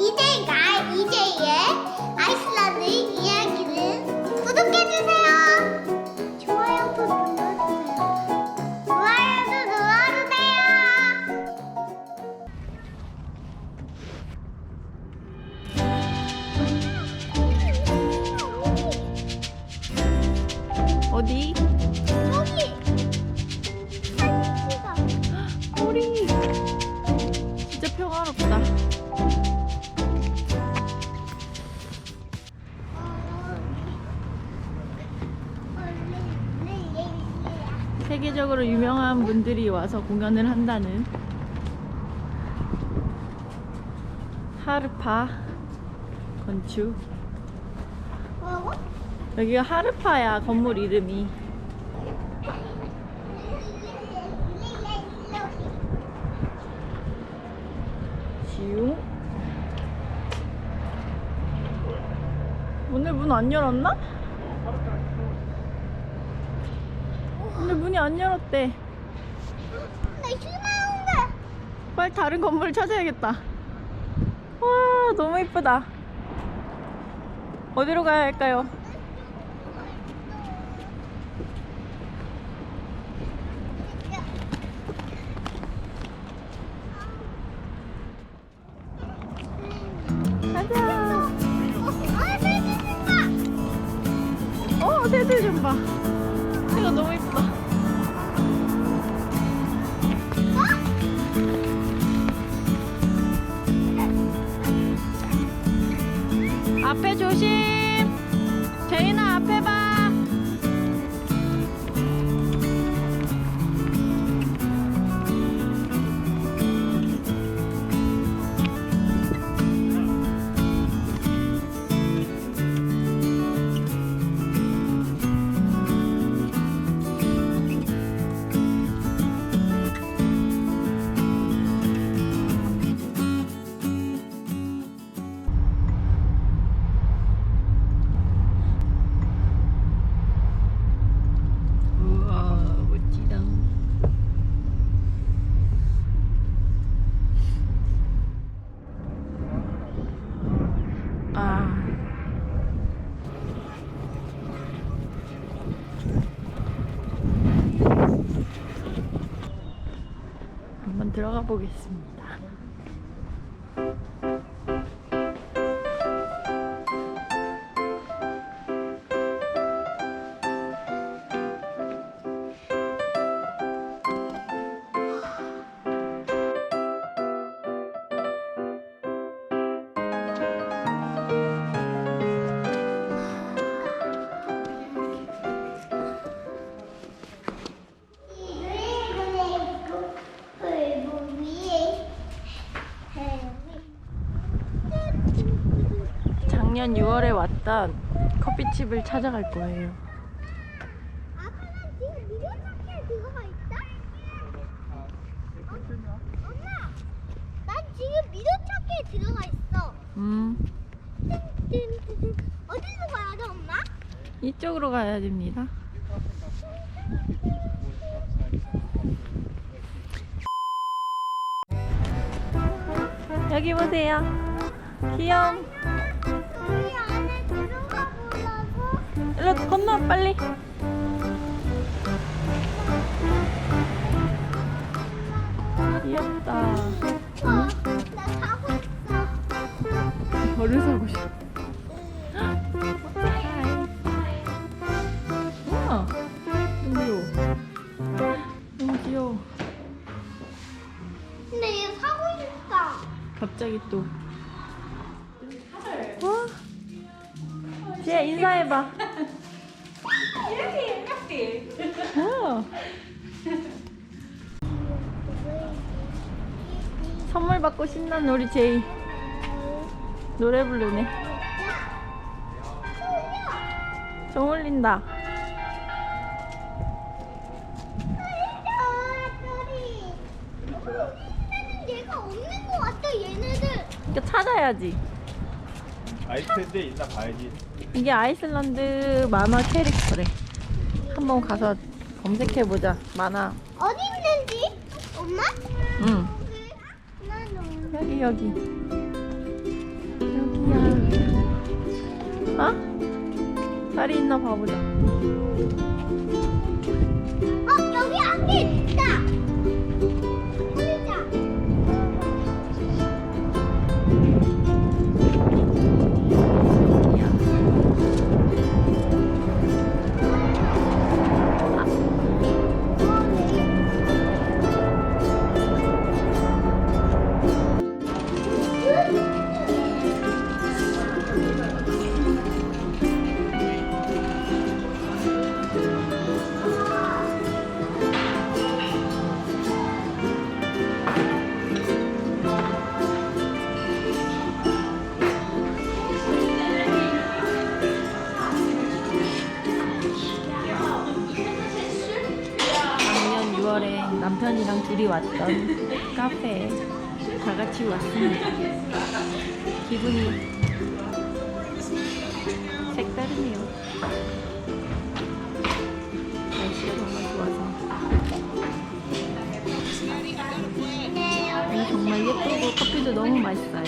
이제가 세계적으로 유명한 분들이 와서 공연을 한다는 하르파 건축. 여기가 하르파야 건물 이름이. 지우. 오늘 문 안 열었나? 오늘 문이 안 열었대. 나 희망한데. 빨리 다른 건물을 찾아야겠다. 와, 너무 이쁘다. 어디로 가야 할까요? 가자. 어. 어, 새들 좀 봐. 새가 너무 이쁘다. 한번 들어가 보겠습니다. 작년 6월에 왔던 커피집을 찾아갈 거예요. 음? 이쪽으로 가야 됩니다. 여기 보세요. 귀여운. 일로 건너 빨리. 귀엽다. 어, 나 가고 있어. 벌을 사고 싶어. 우와, 너무 귀여워. 너무 귀여워. 근데 얘 사고 싶다. 갑자기 또. 와. 지혜 인사해봐. 와. 선물 받고 신나는 우리 제이 노래 부르네. 정 울린다. 이거 찾아야지. 아이패드에 있나 봐야지. 이게 아이슬란드 만화 캐릭터래. 한번 가서 검색해보자. 만화. 어디 있는지? 엄마? 응. 여기, 여기. 야. 어? 다리 있나 봐보자. 6월에 남편이랑 둘이 왔던 카페에 다 같이 왔습니다. 기분이 색다르네요. 날씨가 정말 좋아서. 정말 예쁘고 커피도 너무 맛있어요.